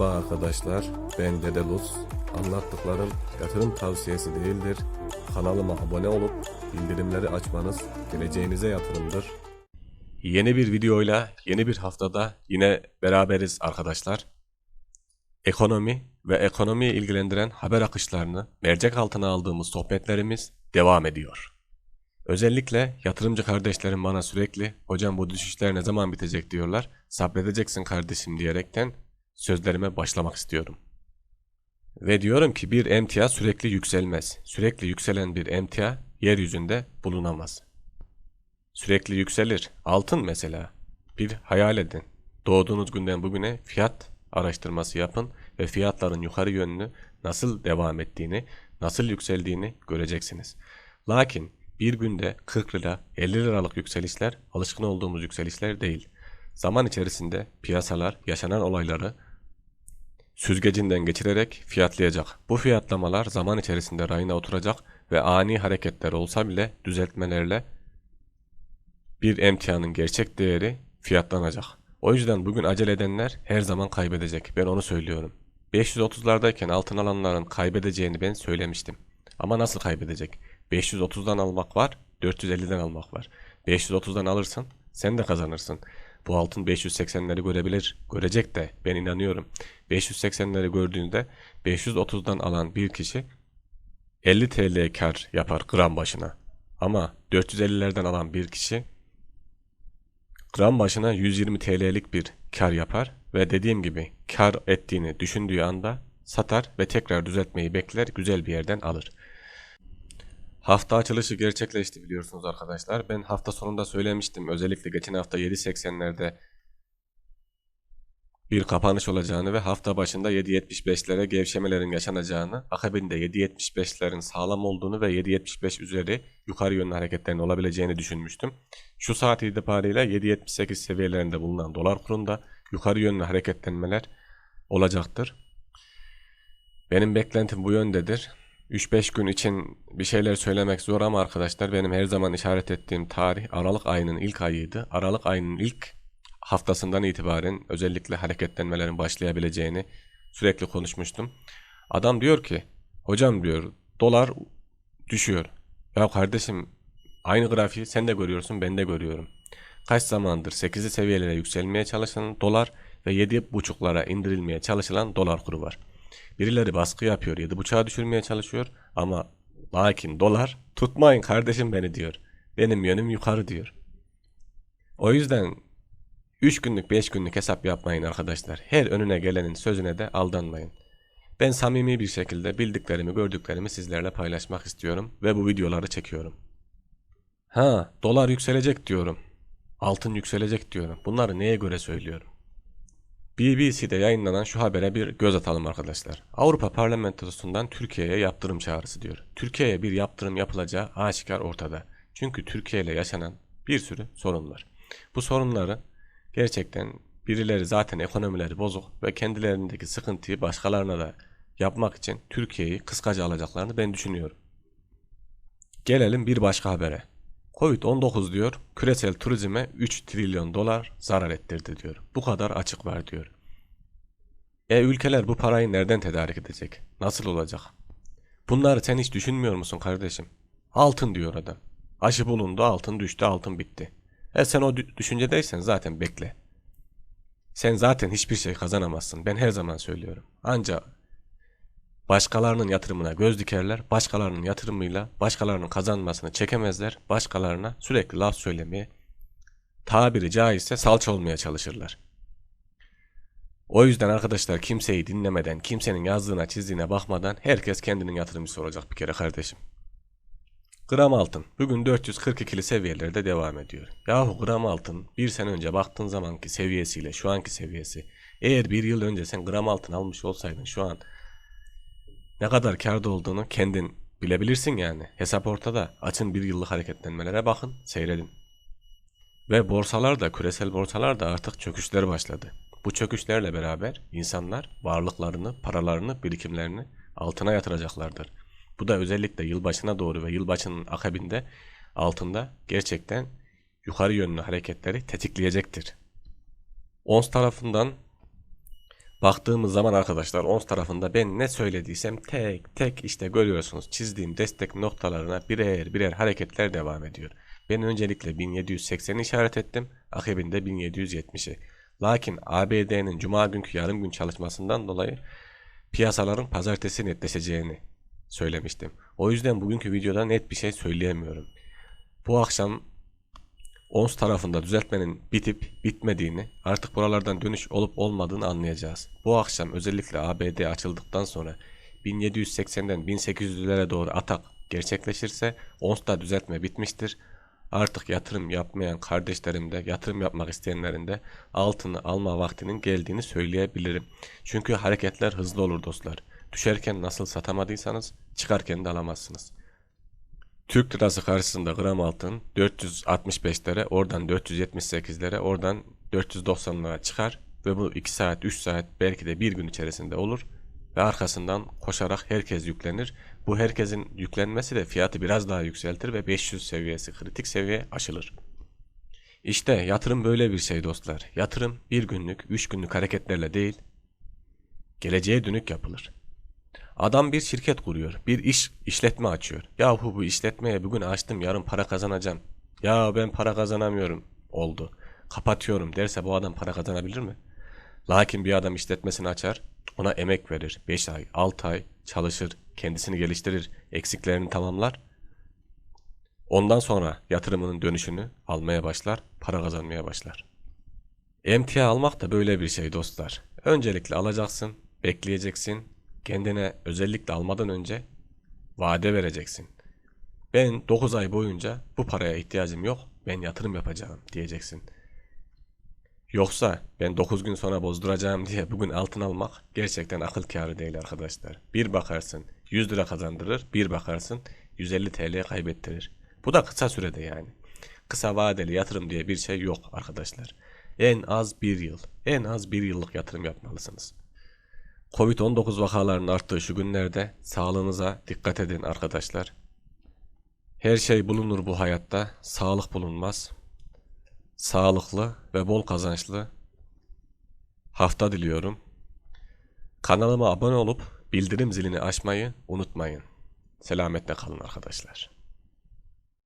Merhaba arkadaşlar, ben Dede Luz. Anlattıklarım yatırım tavsiyesi değildir. Kanalıma abone olup bildirimleri açmanız geleceğinize yatırımdır. Yeni bir videoyla yeni bir haftada yine beraberiz arkadaşlar. Ekonomi ve ekonomiyi ilgilendiren haber akışlarını mercek altına aldığımız sohbetlerimiz devam ediyor. Özellikle yatırımcı kardeşlerim bana sürekli hocam bu düşüşler ne zaman bitecek diyorlar. Sabredeceksin kardeşim diyerekten sözlerime başlamak istiyorum. Ve diyorum ki bir emtia sürekli yükselmez. Sürekli yükselen bir emtia yeryüzünde bulunamaz. Sürekli yükselir. Altın mesela. Bir hayal edin. Doğduğunuz günden bugüne fiyat araştırması yapın ve fiyatların yukarı yönlü nasıl devam ettiğini, nasıl yükseldiğini göreceksiniz. Lakin bir günde 40 lira, 50 liralık yükselişler alışkın olduğumuz yükselişler değil. Zaman içerisinde piyasalar yaşanan olayları süzgecinden geçirerek fiyatlayacak. Bu fiyatlamalar zaman içerisinde rayına oturacak ve ani hareketler olsa bile düzeltmelerle bir emtianın gerçek değeri fiyatlanacak. O yüzden bugün acele edenler her zaman kaybedecek. Ben onu söylüyorum. 530'lardayken altın alanların kaybedeceğini ben söylemiştim. Ama nasıl kaybedecek? 530'dan almak var, 450'den almak var. 530'dan alırsın, sen de kazanırsın. Bu altın 580'leri görebilir, görecek de ben inanıyorum. 580'leri gördüğünde 530'dan alan bir kişi 50 TL kar yapar gram başına. Ama 450'lerden alan bir kişi gram başına 120 TL'lik bir kar yapar ve dediğim gibi kar ettiğini düşündüğü anda satar ve tekrar düzeltmeyi bekler, güzel bir yerden alır. Hafta açılışı gerçekleşti biliyorsunuz arkadaşlar. Ben hafta sonunda söylemiştim. Özellikle geçen hafta 7.80'lerde bir kapanış olacağını ve hafta başında 7.75'lere gevşemelerin yaşanacağını, akabinde 7.75'lerin sağlam olduğunu ve 7.75 üzeri yukarı yönlü hareketlerin olabileceğini düşünmüştüm. Şu saat itibariyle 7.78 seviyelerinde bulunan dolar kurunda yukarı yönlü hareketlenmeler olacaktır. Benim beklentim bu yöndedir. 3-5 gün için bir şeyler söylemek zor ama arkadaşlar benim her zaman işaret ettiğim tarih Aralık ayının ilk ayıydı. Aralık ayının ilk haftasından itibaren özellikle hareketlenmelerin başlayabileceğini sürekli konuşmuştum. Adam diyor ki hocam diyor dolar düşüyor. Ya kardeşim aynı grafiği sen de görüyorsun ben de görüyorum. Kaç zamandır 8'li seviyelere yükselmeye çalışan dolar ve 7.5'lara indirilmeye çalışılan dolar kuru var. Birileri baskı yapıyor, 7.5'a düşürmeye çalışıyor ama lakin dolar tutmayın kardeşim beni diyor. Benim yönüm yukarı diyor. O yüzden 3 günlük 5 günlük hesap yapmayın arkadaşlar. Her önüne gelenin sözüne de aldanmayın. Ben samimi bir şekilde bildiklerimi gördüklerimi sizlerle paylaşmak istiyorum ve bu videoları çekiyorum. Ha dolar yükselecek diyorum. Altın yükselecek diyorum. Bunları neye göre söylüyorum? BBC'de yayınlanan şu habere bir göz atalım arkadaşlar. Avrupa Parlamentosu'ndan Türkiye'ye yaptırım çağrısı diyor. Türkiye'ye bir yaptırım yapılacağı aşikar ortada. Çünkü Türkiye ile yaşanan bir sürü sorun var. Bu sorunları gerçekten birileri zaten ekonomileri bozuk ve kendilerindeki sıkıntıyı başkalarına da yapmak için Türkiye'yi kıskaca alacaklarını ben düşünüyorum. Gelelim bir başka habere. Covid-19 diyor küresel turizme 3 trilyon dolar zarar ettirdi diyor. Bu kadar açık var diyor. E ülkeler bu parayı nereden tedarik edecek? Nasıl olacak? Bunları sen hiç düşünmüyor musun kardeşim? Altın diyor adam. Aşı bulundu altın düştü altın bitti. E sen o düşüncedeysen zaten bekle. Sen zaten hiçbir şey kazanamazsın. Ben her zaman söylüyorum. Ancak Başkalarının yatırımına göz dikerler, başkalarının yatırımıyla başkalarının kazanmasını çekemezler, başkalarına sürekli laf söylemeye, tabiri caizse salça olmaya çalışırlar. O yüzden arkadaşlar kimseyi dinlemeden, kimsenin yazdığına çizdiğine bakmadan herkes kendinin yatırımcısı olacak bir kere kardeşim. Gram altın bugün 442'li seviyelerde devam ediyor. Yahu gram altın bir sene önce baktığın zamanki seviyesiyle şu anki seviyesi. Eğer bir yıl önce sen gram altın almış olsaydın şu an ne kadar karda olduğunu kendin bilebilirsin yani. Hesap ortada. Açın bir yıllık hareketlenmelere bakın, seyredin. Ve borsalar da, küresel borsalar da artık çöküşler başladı. Bu çöküşlerle beraber insanlar varlıklarını, paralarını, birikimlerini altına yatıracaklardır. Bu da özellikle yılbaşına doğru ve yılbaşının akabinde altında gerçekten yukarı yönlü hareketleri tetikleyecektir. ONS tarafından Baktığımız zaman arkadaşlar ons tarafında ben ne söylediysem tek tek işte görüyorsunuz çizdiğim destek noktalarına birer birer hareketler devam ediyor. Ben öncelikle 1780'i işaret ettim. Akabinde 1770'i. Lakin ABD'nin cuma günkü yarım gün çalışmasından dolayı piyasaların pazartesi netleşeceğini söylemiştim. O yüzden bugünkü videoda net bir şey söyleyemiyorum. Bu akşam ons tarafında düzeltmenin bitip bitmediğini, artık buralardan dönüş olup olmadığını anlayacağız. Bu akşam özellikle ABD açıldıktan sonra 1780'den 1800'lere doğru atak gerçekleşirse onsta düzeltme bitmiştir. Artık yatırım yapmayan kardeşlerim de yatırım yapmak isteyenlerin de altını alma vaktinin geldiğini söyleyebilirim. Çünkü hareketler hızlı olur dostlar. Düşerken nasıl satamadıysanız çıkarken de alamazsınız. Türk lirası karşısında gram altın 465'lere oradan 478'lere oradan 490'lara çıkar ve bu 2 saat 3 saat belki de bir gün içerisinde olur ve arkasından koşarak herkes yüklenir. Bu herkesin yüklenmesi de fiyatı biraz daha yükseltir ve 500 seviyesi kritik seviye aşılır. İşte yatırım böyle bir şey dostlar. Yatırım bir günlük, üç günlük hareketlerle değil, geleceğe dönük yapılır. Adam bir şirket kuruyor, bir iş işletme açıyor. Yahu bu işletmeye bugün açtım, yarın para kazanacağım. Ya ben para kazanamıyorum. Oldu. Kapatıyorum derse bu adam para kazanabilir mi? Lakin bir adam işletmesini açar, ona emek verir. 5 ay, 6 ay çalışır, kendisini geliştirir, eksiklerini tamamlar. Ondan sonra yatırımının dönüşünü almaya başlar, para kazanmaya başlar. Emtia almak da böyle bir şey dostlar. Öncelikle alacaksın, bekleyeceksin. Kendine özellikle almadan önce vade vereceksin. Ben 9 ay boyunca bu paraya ihtiyacım yok, ben yatırım yapacağım diyeceksin. Yoksa ben 9 gün sonra bozduracağım diye bugün altın almak gerçekten akıl kârı değil arkadaşlar. Bir bakarsın 100 lira kazandırır, bir bakarsın 150 TL kaybettirir. Bu da kısa sürede yani. Kısa vadeli yatırım diye bir şey yok arkadaşlar. En az bir yıl, en az bir yıllık yatırım yapmalısınız. Covid-19 vakalarının arttığı şu günlerde sağlığınıza dikkat edin arkadaşlar. Her şey bulunur bu hayatta, sağlık bulunmaz. Sağlıklı ve bol kazançlı hafta diliyorum. Kanalıma abone olup bildirim zilini açmayı unutmayın. Selametle kalın arkadaşlar.